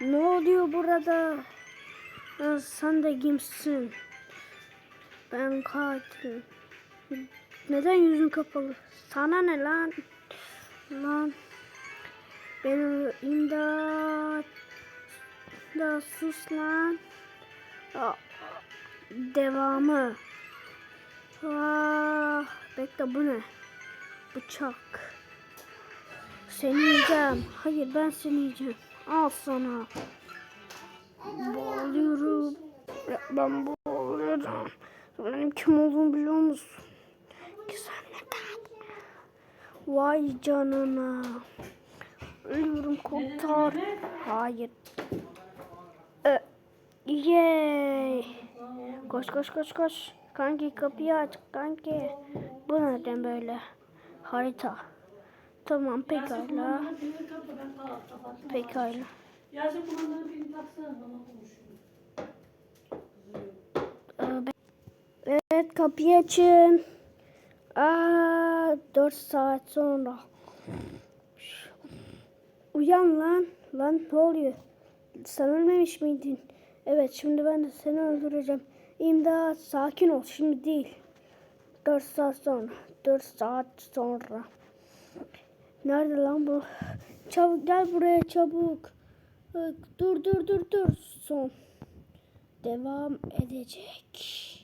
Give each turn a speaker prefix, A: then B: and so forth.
A: Ne oluyor burada? Ya sen de kimsin? Ben katil. Neden yüzün kapalı? Sana ne lan? Lan. Beni imdat. Da sus lan. Aa, Devamı. Ah, bekle bu ne? Bıçak. Seni yiyeceğim. Hayır ben seni yiyeceğim. Al sana. Boğuluyorum. Ben boğuluyorum. Benim kim olduğumu biliyor musun? Güzel? Vay canına. Ölüyorum kurtar. Hayır. Ö, Yay. Koş koş koş koş. Kanki kapıyı aç kanki. Bu neden böyle? Harita. Tamam pekala. Pekala.
B: Yasin kumandanı birini taksana bana konuşuyor.
A: Ee, Evet kapıyı açın. Aa, 4 saat sonra. Uyan lan. Lan ne oluyor? Sen ölmemiş miydin? Evet şimdi ben de seni öldüreceğim. İmdat sakin ol şimdi değil. 4 saat sonra. 4 saat sonra. Nerede lan bu? Çabuk gel buraya çabuk. Dur dur dur dur. Son. Devam edecek.